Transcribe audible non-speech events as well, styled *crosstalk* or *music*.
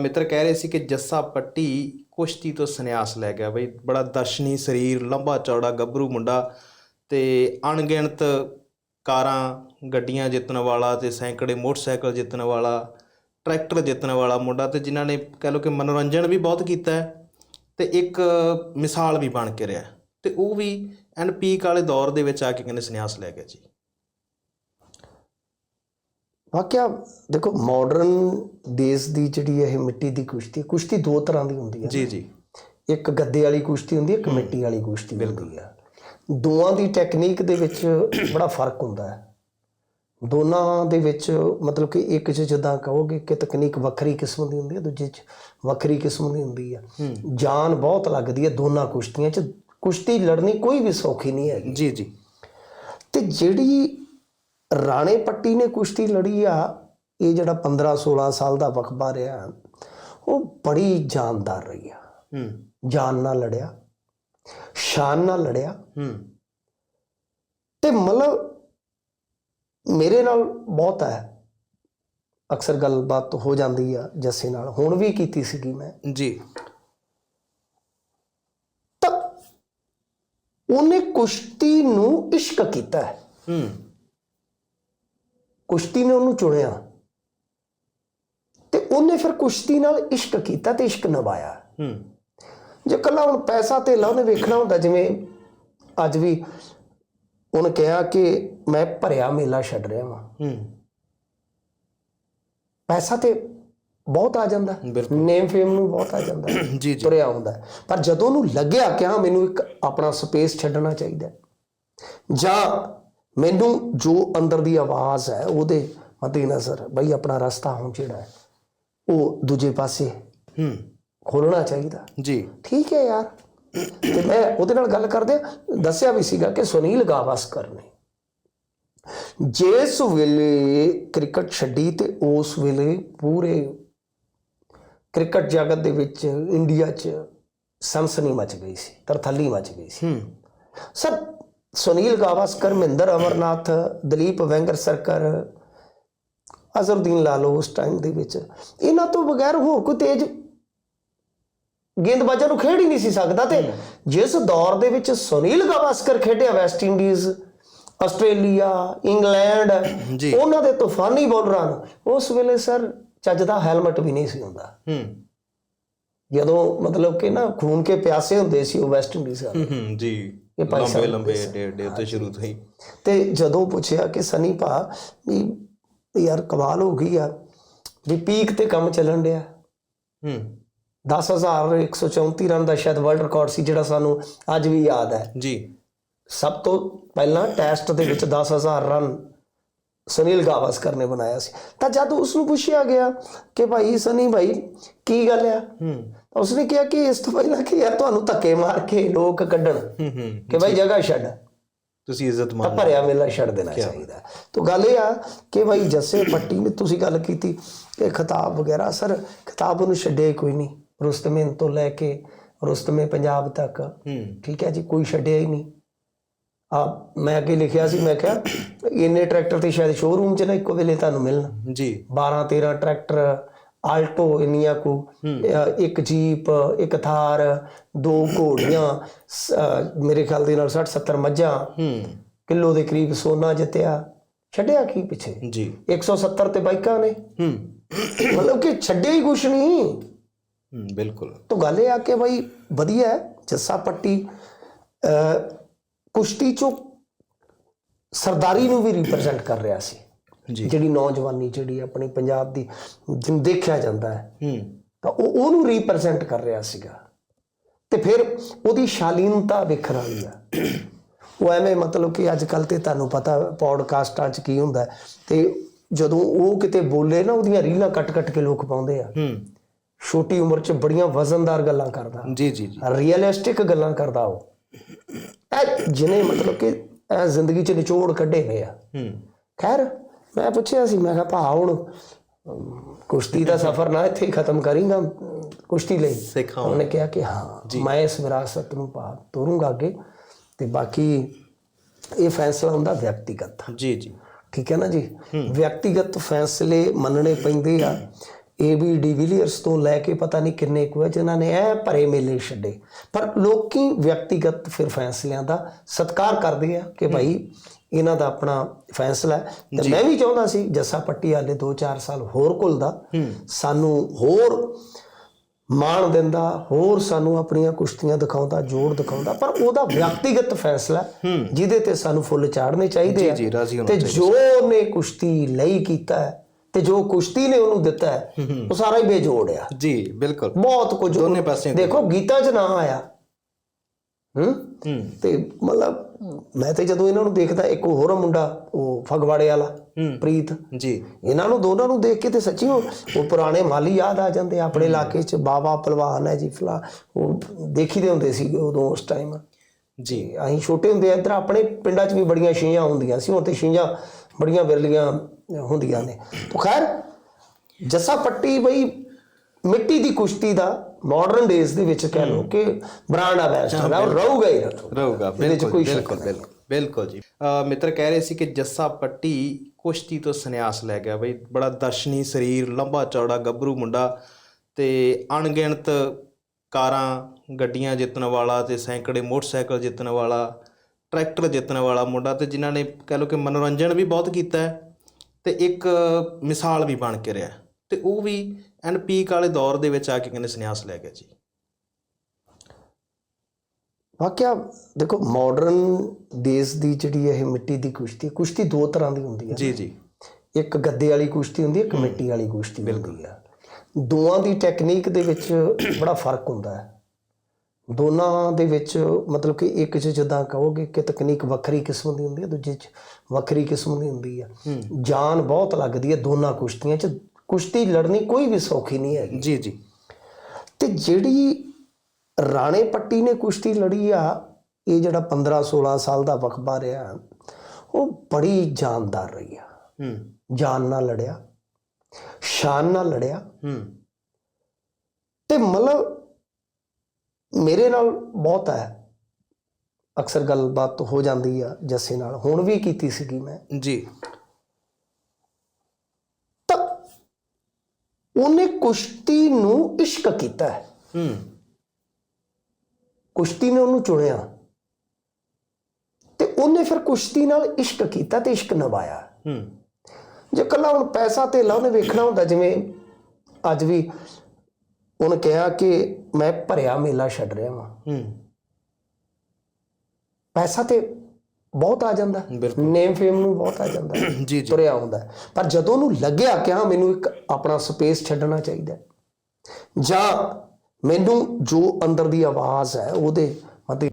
ਮਿੱਤਰ ਕਹਿ ਰਹੇ ਸੀ ਕਿ ਜੱਸਾ ਪੱਟੀ ਕੁਸ਼ਤੀ ਤੋਂ ਸੰਨਿਆਸ ਲੈ ਗਿਆ ਬਈ, ਬੜਾ ਦਰਸ਼ਨੀ ਸਰੀਰ, ਲੰਬਾ ਚੌੜਾ, ਗੱਭਰੂ ਮੁੰਡਾ ਤੇ ਅਣਗਿਣਤ ਕਾਰਾਂ, ਗੱਡੀਆਂ ਜਿੱਤਣ ਵਾਲਾ ਤੇ ਸੈਂਕੜੇ ਮੋਟਰਸਾਈਕਲ ਜਿੱਤਣ ਵਾਲਾ, ਟਰੈਕਟਰ ਜਿੱਤਣ ਵਾਲਾ ਮੁੰਡਾ ਤੇ ਜਿਨ੍ਹਾਂ ਨੇ ਕਹਿ ਲਓ ਕਿ ਮਨੋਰੰਜਨ ਵੀ ਬਹੁਤ ਕੀਤਾ ਹੈ ਤੇ ਇੱਕ ਮਿਸਾਲ ਵੀ ਬਣ ਕੇ ਰਿਹਾ ਤੇ ਉਹ ਵੀ ਐਨ ਪੀਕ ਵਾਲੇ ਦੌਰ ਦੇ ਵਿੱਚ ਆ ਕੇ ਕਹਿੰਦੇ ਸੰਨਿਆਸ ਲੈ ਗਿਆ ਜੀ। ਵਾਕਿਆ ਦੇਖੋ ਮਾਡਰਨ ਦੇਸ਼ ਦੀ ਜਿਹੜੀ ਇਹ ਮਿੱਟੀ ਦੀ ਕੁਸ਼ਤੀ ਕੁਸ਼ਤੀ ਦੋ ਤਰ੍ਹਾਂ ਦੀ ਹੁੰਦੀ ਹੈ ਜੀ ਜੀ। ਇੱਕ ਗੱਦੇ ਵਾਲੀ ਕੁਸ਼ਤੀ ਹੁੰਦੀ ਹੈ ਇੱਕ ਮਿੱਟੀ ਵਾਲੀ ਕੁਸ਼ਤੀ ਹੁੰਦੀ ਹੈ। ਦੋਵਾਂ ਦੀ ਟੈਕਨੀਕ ਦੇ ਵਿੱਚ ਬੜਾ ਫ਼ਰਕ ਹੁੰਦਾ ਹੈ। ਦੋਨਾਂ ਦੇ ਵਿੱਚ ਮਤਲਬ ਕਿ ਇੱਕ 'ਚ ਜਿੱਦਾਂ ਕਹੋਗੇ ਕਿ ਤਕਨੀਕ ਵੱਖਰੀ ਕਿਸਮ ਦੀ ਹੁੰਦੀ ਹੈ ਦੂਜੇ 'ਚ ਵੱਖਰੀ ਕਿਸਮ ਦੀ ਹੁੰਦੀ ਹੈ। ਜਾਨ ਬਹੁਤ ਲੱਗਦੀ ਹੈ ਦੋਨਾਂ ਕੁਸ਼ਤੀਆਂ 'ਚ। ਕੁਸ਼ਤੀ ਲੜਨੀ ਕੋਈ ਵੀ ਸੌਖੀ ਨਹੀਂ ਹੈਗੀ। ਜੀ ਜੀ। ਤੇ ਜਿਹੜੀ ਰਾਣੇ ਪੱਟੀ ਨੇ ਕੁਸ਼ਤੀ ਲੜੀ ਆ। ਇਹ ਜਿਹੜਾ 15 16 ਸਾਲ ਦਾ ਵਕਬਾ ਰਿਹਾ ਉਹ ਬੜੀ ਜਾਨਦਾਰ ਰਹੀ ਆ। ਹੂੰ। ਜਾਨ ਨਾਲ ਲੜਿਆ ਸ਼ਾਨ ਨਾਲ ਲੜਿਆ। ਹੂੰ। ਤੇ ਮਤਲਬ ਮੇਰੇ ਨਾਲ ਬਹੁਤ ਹੈ। ਅਕਸਰ ਗੱਲਬਾਤ ਹੋ ਜਾਂਦੀ ਆ ਜੱਸੇ ਨਾਲ। ਹੁਣ ਵੀ ਕੀਤੀ ਸੀਗੀ ਮੈਂ। ਜੀ। ਤਾਂ ਉਹਨੇ ਕੁਸ਼ਤੀ ਨੂੰ ਇਸ਼ਕ ਕੀਤਾ ਹੈ। ਹੂੰ। ਕੁਸ਼ਤੀ ਨੇ ਉਹਨੂੰ ਚੁਣਿਆ। ਤੇ ਉਹਨੇ ਫਿਰ ਕੁਸ਼ਤੀ ਨਾਲ ਇਸ਼ਕ ਕੀਤਾ ਤੇ ਇਸ਼ਕ ਨਿਭਾਇਆ। ਹੂੰ। ਜੇ ਕੱਲਾ ਹੁਣ ਪੈਸਾ ਤੇ ਉਹਨੇ ਵੇਖਣਾ ਹੁੰਦਾ ਜਿਵੇਂ ਅੱਜ ਵੀ ਉਹਨੇ ਕਿਹਾ ਕਿ ਮੈਂ ਭਰਿਆ ਮੇਲਾ ਛੱਡ ਰਿਹਾ ਵਾਂ। ਹੂੰ। ਪੈਸਾ ਤੇ ਬਹੁਤ ਆ ਜਾਂਦਾ। ਨੇਮ ਫੇਮ ਨੂੰ ਬਹੁਤ ਆ ਜਾਂਦਾ। ਜੀ ਜੀ। ਤੁਰਿਆ ਹੁੰਦਾ। ਹੈ। ਪਰ ਜਦੋਂ ਉਹਨੂੰ ਲੱਗਿਆ ਕਿ ਹਾਂ ਮੈਨੂੰ ਇੱਕ ਆਪਣਾ ਸਪੇਸ ਛੱਡਣਾ ਚਾਹੀਦਾ। ਹੈ, ਜਾਂ ਮੈਨੂੰ ਜੋ ਅੰਦਰ ਦੀ ਆਵਾਜ਼ ਹੈ ਉਹਦੇ ਮੱਦੇ ਨਜ਼ਰ ਬਈ ਆਪਣਾ ਰਸਤਾ ਹੁਣ ਜਿਹੜਾ ਹੈ ਉਹ ਦੂਜੇ ਪਾਸੇ ਹੂੰ। ਖੋਲਣਾ ਚਾਹੀਦਾ। ਜੀ। ਠੀਕ ਹੈ ਯਾਰ। ਤੇ ਮੈਂ ਉਹਦੇ ਨਾਲ ਗੱਲ ਕਰਦੇ ਦੱਸਿਆ ਵੀ ਸੀਗਾ ਕਿ ਸੁਨੀਲ ਗਾਵਸਕਰ ਨੇ ਜਿਸ ਵੇਲੇ ਕ੍ਰਿਕਟ ਛੱਡੀ ਤੇ ਉਸ ਵੇਲੇ ਪੂਰੇ ਕ੍ਰਿਕਟ ਜਗਤ ਦੇ ਵਿੱਚ ਇੰਡੀਆ 'ਚ ਸਨਸਨੀ ਮਚ ਗਈ ਸੀ ਤਰਥੱਲੀ ਮਚ ਗਈ ਸੀ। ਹੂੰ। ਸਰ ਸੁਨੀਲ ਗਾਵਸਕਰ ਮਹਿੰਦਰ ਅਮਰਨਾਥ ਦਲੀਪ ਵੈਂਗਰ ਸਰਕਰ ਅਜ਼ਰਦੀਨ ਲਾਲੋ ਉਸ ਟਾਈਮ ਦੇ ਵਿੱਚ। ਇਹਨਾਂ ਤੋਂ ਬਗੈਰ ਹੋਰ ਕੋਈ ਤੇਜ ਗੇਂਦਬਾਜ਼ਾਂ ਨੂੰ ਖੇਡ ਹੀ ਨਹੀਂ ਸੀ ਸਕਦਾ ਤੇ ਜਿਸ ਦੌਰ ਦੇ ਵਿੱਚ ਸੁਨੀਲ ਗਾਵਸਕਰ ਖੇਡਿਆ ਵੈਸਟ ਇੰਡੀਜ਼ ਆਸਟ੍ਰੇਲੀਆ ਇੰਗਲੈਂਡ। ਉਹਨਾਂ ਦੇ ਤੂਫਾਨੀ ਬੋਲਰਾਂ ਨੂੰ ਉਸ ਵੇਲੇ ਸਰ ਚੱਜ ਦਾ ਹੈਲਮਟ ਵੀ ਨਹੀਂ ਸੀ ਹੁੰਦਾ। ਹੂੰ। ਜਦੋਂ ਮਤਲਬ ਕਿ ਨਾ ਖੂਨ ਕੇ ਪਿਆਸੇ ਹੁੰਦੇ ਸੀ ਉਹ ਵੈਸਟ ਇੰਡੀਜ਼ ਵਾਲੇ। ਹੂੰ ਜੀ। ਇਹ ਭਾਈ ਲੰਬੇ ਸਾਹਿਬ ਲੰਬੇ ਡੇ ਡੇ ਤੋਂ ਸ਼ੁਰੂ ਤੋਂ ਹੀ। ਤੇ ਜਦੋਂ ਪੁੱਛਿਆ ਕਿ ਸਨੀ ਭਾ ਵੀ ਯਾਰ ਕਮਾਲ ਹੋ ਗਈ ਆ ਵੀ ਪੀਕ ਤੇ ਕੰਮ ਚੱਲਣ ਡਿਆ। ਹੂੰ। 10134 ਰਨ ਦਾ ਸ਼ਾਇਦ ਵਰਲਡ ਰਿਕਾਰਡ ਸੀ ਜਿਹੜਾ ਸਾਨੂੰ ਅੱਜ ਵੀ ਯਾਦ ਹੈ। ਜੀ। ਸਭ ਤੋਂ ਪਹਿਲਾਂ ਟੈਸਟ ਦੇ ਵਿੱਚ 10000 ਰਨ ਸੁਨੀਲ ਗਾਵਸਕਰ ਨੇ ਬਣਾਇਆ ਸੀ। ਤਾਂ ਜਦ ਉਸ ਨੂੰ ਪੁੱਛਿਆ ਗਿਆ ਕਿ ਭਾਈ ਸਨੀ ਭਾਈ ਕੀ ਗੱਲ ਆ? ਉਸਨੇ ਕਿਹਾ ਕਿ ਇਸ ਤੋਂ ਪਹਿਲਾਂ ਕਿ ਯਾਰ ਤੁਹਾਨੂੰ ਧੱਕੇ ਮਾਰ ਕੇ ਲੋਕ ਕੱਢਣ ਹੂੰ ਹੂੰ ਕਿ ਭਾਈ ਜਗ੍ਹਾ ਛੱਡ। ਤੁਸੀਂ ਇੱਜ਼ਤ ਤਾਂ ਮੰਨ ਭਰਿਆ ਮੇਲਾ ਛੱਡ ਦੇਣਾ ਚਾਹੀਦਾ। ਤਾਂ ਗੱਲ ਇਹ ਆ ਕਿ ਭਾਈ ਜੱਸੇ ਪੱਟੀ ਨੇ ਤੁਸੀਂ ਗੱਲ ਕੀਤੀ ਕਿ ਖਿਤਾਬ ਵਗੈਰਾ ਸਰ ਖਿਤਾਬ ਛੱਡਿਆ ਹੀ ਕੋਈ ਨਹੀਂ। ਰੁਸਤਮੇ ਤੋਂ ਲੈ ਕੇ ਰੁਸਤਮੇ ਪੰਜਾਬ ਤੱਕ। ਠੀਕ ਹੈ ਜੀ ਕੋਈ ਛੱਡਿਆ ਹੀ ਨਹੀਂ। ਆ ਮੈਂ ਅੱਗੇ ਲਿਖਿਆ ਸੀ ਮੈਂ ਕਿਹਾ ਇੰਨੇ ਟਰੈਕਟਰ ਤੇ ਸ਼ਾਇਦ ਸ਼ੋਰੂਮ 'ਚ ਨਾ ਇੱਕੋ ਵੇਲੇ ਤੁਹਾਨੂੰ ਮਿਲਣ। ਜੀ। 12 13 ਟਰੈਕਟਰ ਆਲਟੋ ਇੰਨੀਆਂ ਕੋ ਇੱਕ ਜੀਪ ਇੱਕ ਥਾਰ ਦੋ ਘੋੜੀਆਂ ਮੇਰੇ ਖਿਆਲ ਦੇ ਨਾਲ 60 70 ਮੱਝਾਂ। ਕਿਲੋ ਦੇ ਕਰੀਬ ਸੋਨਾ ਜਿੱਤਿਆ। ਛੱਡਿਆ ਕੀ ਪਿੱਛੇ? ਜੀ। 170 ਤੇ ਬਾਈਕਾਂ ਨੇ। ਮਤਲਬ ਕਿ ਛੱਡਿਆ ਹੀ ਕੁਛ ਨਹੀਂ ਬਿਲਕੁਲ। ਤਾਂ ਗੱਲ ਇਹ ਆ ਕਿ ਭਾਈ ਵਧੀਆ ਹੈ ਜੱਸਾ ਪੱਟੀ ਕੁਸ਼ਤੀ ਚੋਂ ਸਰਦਾਰੀ ਨੂੰ ਵੀ ਰਿਪਰੈਜ਼ੈਂਟ ਕਰ ਰਿਹਾ ਸੀ। ਜਿਹੜੀ ਨੌਜਵਾਨੀ ਜਿਹੜੀ ਆਪਣੀ ਪੰਜਾਬ ਦੀ ਜਿਹਨੂੰ ਦੇਖਿਆ ਜਾਂਦਾ ਹੈ ਹੂੰ। ਤਾਂ ਉਹ ਉਹਨੂੰ ਰਿਪਰੈਜ਼ੈਂਟ ਕਰ ਰਿਹਾ ਸੀਗਾ। ਤੇ ਫਿਰ ਉਹਦੀ ਸ਼ਾਲੀਨਤਾ ਵਿਖਰ ਵਾਲੀ ਆ ਉਹ ਐਵੇਂ ਮਤਲਬ ਕਿ ਅੱਜ ਕੱਲ ਤੇ ਤੁਹਾਨੂੰ ਪਤਾ ਪੌਡਕਾਸਟਾਂ 'ਚ ਕੀ ਹੁੰਦਾ ਤੇ ਜਦੋਂ ਉਹ ਕਿਤੇ ਬੋਲੇ ਨਾ ਉਹਦੀਆਂ ਰੀਲਾਂ ਕੱਟ-ਕੱਟ ਕੇ ਲੋਕ ਪਾਉਂਦੇ ਆ। ਹੂੰ। ਛੋਟੀ ਉਮਰ 'ਚ ਬੜੀਆਂ ਵਜ਼ਨਦਾਰ ਗੱਲਾਂ ਕਰਦਾ। ਜੀ ਜੀ ਜੀ। ਰੀਅਲਿਸਟਿਕ ਗੱਲਾਂ ਕਰਦਾ ਉਹ। ਇਹ ਜਿਹਨੇ ਮਤਲਬ ਕਿ ਜ਼ਿੰਦਗੀ 'ਚ ਨਿਚੋੜ ਕੱਢੇ ਹੋਏ ਆ। ਹੂੰ। ਖੈਰ ਮੈਂ ਪੁੱਛਿਆ ਸੀ ਮੈਂ ਕਿਹਾ ਭਾ ਹੁਣ ਕੁਸ਼ਤੀ ਦਾ ਸਫ਼ਰ ਨਾ ਇੱਥੇ ਹੀ ਖਤਮ ਕਰੀਂਗਾ ਕੁਸ਼ਤੀ ਲਈ। ਸਿੱਖਾਂ ਉਹਨੇ ਕਿਹਾ ਕਿ ਹਾਂ ਮੈਂ ਇਸ ਵਿਰਾਸਤ ਨੂੰ ਪਾ ਤੋਰੂੰਗਾ ਅੱਗੇ ਤੇ ਬਾਕੀ ਇਹ ਫੈਸਲਾ ਹੁੰਦਾ ਵਿਅਕਤੀਗਤ। ਜੀ ਜੀ। ਠੀਕ ਹੈ ਨਾ ਜੀ? ਵਿਅਕਤੀਗਤ ਫੈਸਲੇ ਮੰਨਣੇ ਪੈਂਦੇ ਆ। ਏਬੀ ਡਿਵੀਲੀਅਰਸ ਤੋਂ ਲੈ ਕੇ ਪਤਾ ਨਹੀਂ ਕਿੰਨੇ ਕੁ ਹੈ ਜਿਨ੍ਹਾਂ ਨੇ ਇਹ ਭਰੇ ਮੇਲੇ ਛੱਡੇ। ਪਰ ਲੋਕੀ ਵਿਅਕਤੀਗਤ ਫਿਰ ਫੈਸਲਿਆਂ ਦਾ ਸਤਿਕਾਰ ਕਰਦੇ ਆ ਕਿ ਭਾਈ ਇਹਨਾਂ ਦਾ ਆਪਣਾ ਫੈਸਲਾ ਹੈ। ਤੇ ਮੈਂ ਵੀ ਚਾਹੁੰਦਾ ਸੀ ਜੱਸਾ ਪੱਟੀ ਵਾਲੇ 2-4 ਸਾਲ ਹੋਰ ਘੁਲਦਾ ਸਾਨੂੰ ਹੋਰ ਮਾਣ ਦਿੰਦਾ ਹੋਰ ਸਾਨੂੰ ਆਪਣੀਆਂ ਕੁਸ਼ਤੀਆਂ ਦਿਖਾਉਂਦਾ ਜੋੜ ਦਿਖਾਉਂਦਾ। ਪਰ ਉਹਦਾ ਵਿਅਕਤੀਗਤ ਫੈਸਲਾ ਜਿਹਦੇ ਤੇ ਸਾਨੂੰ ਫੁੱਲ ਚਾੜਨੇ ਚਾਹੀਦੇ ਆ। ਤੇ ਜੋ ਉਹਨੇ ਕੁਸ਼ਤੀ ਲਈ ਕੀਤਾ ਹੈ ਤੇ ਜੋ ਕੁਸ਼ਤੀ ਨੇ ਉਹਨੂੰ ਦਿੱਤਾ ਹੈ ਉਹ ਸਾਰਾ ਹੀ ਬੇਜੋੜ ਆ। ਜੀ ਬਿਲਕੁਲ। ਬਹੁਤ ਕੁਝ ਦੋਨੇ ਪਾਸਿਆਂ ਤੋਂ। ਦੇਖੋ ਗੀਤਾ 'ਚ ਨਾ ਆਇਆ। ਹੂੰ? ਤੇ ਮਤਲਬ ਮੈਂ ਤੇ ਜਦੋਂ ਇਹਨਾਂ ਨੂੰ ਦੇਖਦਾ ਇੱਕ ਹੋਰ ਮੁੰਡਾ ਉਹ ਫਗਵਾੜੇ ਵਾਲਾ ਪ੍ਰੀਤ। ਜੀ। ਇਹਨਾਂ ਨੂੰ ਦੋਨਾਂ ਨੂੰ ਦੇਖ ਕੇ ਤੇ ਸੱਚੀ ਉਹ ਪੁਰਾਣੇ ਮਾਲੀ ਯਾਦ ਆ ਜਾਂਦੇ ਆਪਣੇ ਇਲਾਕੇ 'ਚ ਬਾਬਾ ਪਹਿਲਵਾਨ ਹੈ ਜੀ ਫਲਾ ਉਹ ਦੇਖੀਦੇ ਹੁੰਦੇ ਸੀ ਉਦੋਂ ਉਸ ਟਾਈਮ ਜੀ। ਅਸੀਂ ਛੋਟੇ ਹੁੰਦੇ ਆ ਇੱਧਰ ਆਪਣੇ ਪਿੰਡਾਂ 'ਚ ਵੀ ਬੜੀਆਂ ਛੀਆਂ ਹੁੰਦੀਆਂ ਸੀ ਹੁਣ ਤੇ ਛੀਆਂ ਬੜੀਆਂ ਵਿਰਲੀਆਂ ਹੁੰਦੀਆਂ ਨੇ। ਤਾਂ ਖੈਰ ਜੱਸਾ ਪੱਟੀ ਬਈ ਮਿੱਟੀ ਦੀ ਕੁਸ਼ਤੀ ਦਾ ਮਾਡਰਨ ਡੇਜ਼ ਦੇ ਵਿੱਚ ਕਹਿ ਲਓ ਕਿ ਬ੍ਰਾਂਡ ਐਂਬੈਸਡਰ ਆ ਰਹੂਗਾ ਹੀ ਰਹੂਗਾ। ਬਿਲਕੁਲ ਬਿਲਕੁਲ ਬਿਲਕੁਲ ਜੀ। ਮਿੱਤਰ ਕਹਿ ਰਹੇ ਸੀ ਕਿ ਜੱਸਾ ਪੱਟੀ ਕੁਸ਼ਤੀ ਤੋਂ ਸੰਨਿਆਸ ਲੈ ਗਿਆ ਬਈ ਬੜਾ ਦਰਸ਼ਨੀ ਸਰੀਰ ਲੰਬਾ ਚੌੜਾ ਗੱਭਰੂ ਮੁੰਡਾ ਤੇ ਅਣਗਿਣਤ ਕਾਰਾਂ ਗੱਡੀਆਂ ਜਿੱਤਣ ਵਾਲਾ ਤੇ ਸੈਂਕੜੇ ਮੋਟਰਸਾਈਕਲ ਜਿੱਤਣ ਵਾਲਾ ਟਰੈਕਟਰ ਜਿੱਤਣ ਵਾਲਾ ਮੁੰਡਾ ਤੇ ਜਿਨ੍ਹਾਂ ਨੇ ਕਹਿ ਲਓ ਕਿ ਮਨੋਰੰਜਨ ਵੀ ਬਹੁਤ ਕੀਤਾ ਹੈ ਤੇ ਇੱਕ ਮਿਸਾਲ ਵੀ ਬਣ ਕੇ ਰਿਹਾ ਤੇ ਉਹ ਵੀ ਐਨ ਪੀਕ ਵਾਲੇ ਦੌਰ ਦੇ ਵਿੱਚ ਆ ਕੇ ਕਹਿੰਦੇ ਸੰਨਿਆਸ ਲੈ ਗਿਆ ਜੀ। ਵਾਕਿਆ ਦੇਖੋ ਮਾਡਰਨ ਦੇਸ਼ ਦੀ ਜਿਹੜੀ ਇਹ ਮਿੱਟੀ ਦੀ ਕੁਸ਼ਤੀ ਕੁਸ਼ਤੀ ਦੋ ਤਰ੍ਹਾਂ ਦੀ ਹੁੰਦੀ ਹੈ ਜੀ ਜੀ। ਇੱਕ ਗੱਦੇ ਵਾਲੀ ਕੁਸ਼ਤੀ ਹੁੰਦੀ ਹੈ ਇੱਕ ਮਿੱਟੀ ਵਾਲੀ ਕੁਸ਼ਤੀ ਹੁੰਦੀ ਹੈ। ਦੋਵਾਂ ਦੀ ਟੈਕਨੀਕ ਦੇ ਵਿੱਚ ਬੜਾ ਫ਼ਰਕ ਹੁੰਦਾ ਹੈ। ਦੋਨਾਂ ਦੇ ਵਿੱਚ ਮਤਲਬ ਕਿ ਇੱਕ 'ਚ ਜਿੱਦਾਂ ਕਹੋਗੇ ਕਿ ਤਕਨੀਕ ਵੱਖਰੀ ਕਿਸਮ ਦੀ ਹੁੰਦੀ ਹੈ ਦੂਜੇ 'ਚ ਵੱਖਰੀ ਕਿਸਮ ਦੀ ਹੁੰਦੀ ਹੈ। ਜਾਨ ਬਹੁਤ ਲੱਗਦੀ ਹੈ ਦੋਨਾਂ ਕੁਸ਼ਤੀਆਂ 'ਚ। ਕੁਸ਼ਤੀ ਲੜਨੀ ਕੋਈ ਵੀ ਸੌਖੀ ਨਹੀਂ ਹੈਗੀ। ਜੀ ਜੀ। ਤੇ ਜਿਹੜੀ ਰਾਣੇ ਪੱਟੀ ਨੇ ਕੁਸ਼ਤੀ ਲੜੀ ਆ ਇਹ ਜਿਹੜਾ 15 16 ਸਾਲ ਦਾ ਵਕਬਾ ਰਿਹਾ ਉਹ ਬੜੀ ਜਾਨਦਾਰ ਰਹੀ ਆ। ਹੂੰ। ਜਾਨ ਨਾਲ ਲੜਿਆ ਸ਼ਾਨ ਨਾਲ ਲੜਿਆ। ਹੂੰ। ਤੇ ਮਤਲਬ ਮੇਰੇ ਨਾਲ ਬਹੁਤ ਹੈ। ਅਕਸਰ ਗੱਲਬਾਤ ਹੋ ਜਾਂਦੀ ਆ ਜੱਸੇ ਨਾਲ। ਹੁਣ ਵੀ ਕੀਤੀ ਸੀਗੀ ਮੈਂ। ਜੀ ਤਾਂ ਉਹਨੇ ਕੁਸ਼ਤੀ ਨੂੰ ਇਸ਼ਕ ਕੀਤਾ ਹੈ। ਹੂੰ। ਕੁਸ਼ਤੀ ਨੇ ਉਹਨੂੰ ਚੁਣਿਆ। ਤੇ ਉਹਨੇ ਫਿਰ ਕੁਸ਼ਤੀ ਨਾਲ ਇਸ਼ਕ ਕੀਤਾ ਤੇ ਇਸ਼ਕ ਨਿਭਾਇਆ। ਹੂੰ। ਜੇ ਕੱਲਾ ਹੁਣ ਪੈਸਾ ਤੇ ਉਹਨੇ ਵੇਖਣਾ ਹੁੰਦਾ ਜਿਵੇਂ ਅੱਜ ਵੀ ਉਹਨੇ ਕਿਹਾ ਕਿ ਮੈਂ ਭਰਿਆ ਮੇਲਾ ਛੱਡ ਰਿਹਾ ਹਾਂ ਹੂੰ। ਪੈਸਾ ਤੇ ਬਹੁਤ ਆ ਜਾਂਦਾ। ਨੇਮ ਫੇਮ ਨੂੰ ਬਹੁਤ ਆ ਜਾਂਦਾ *clears throat* ਜੀ ਜੀ ਤੁਰਿਆ ਹੁੰਦਾ ਹੈ। ਪਰ ਜਦੋਂ ਉਹਨੂੰ ਲੱਗਿਆ ਕਿ ਹਾਂ ਮੈਨੂੰ ਇੱਕ ਆਪਣਾ ਸਪੇਸ ਛੱਡਣਾ ਚਾਹੀਦਾ ਜਾਂ ਮੈਨੂੰ ਜੋ ਅੰਦਰ ਦੀ ਆਵਾਜ਼ ਹੈ ਉਹਦੇ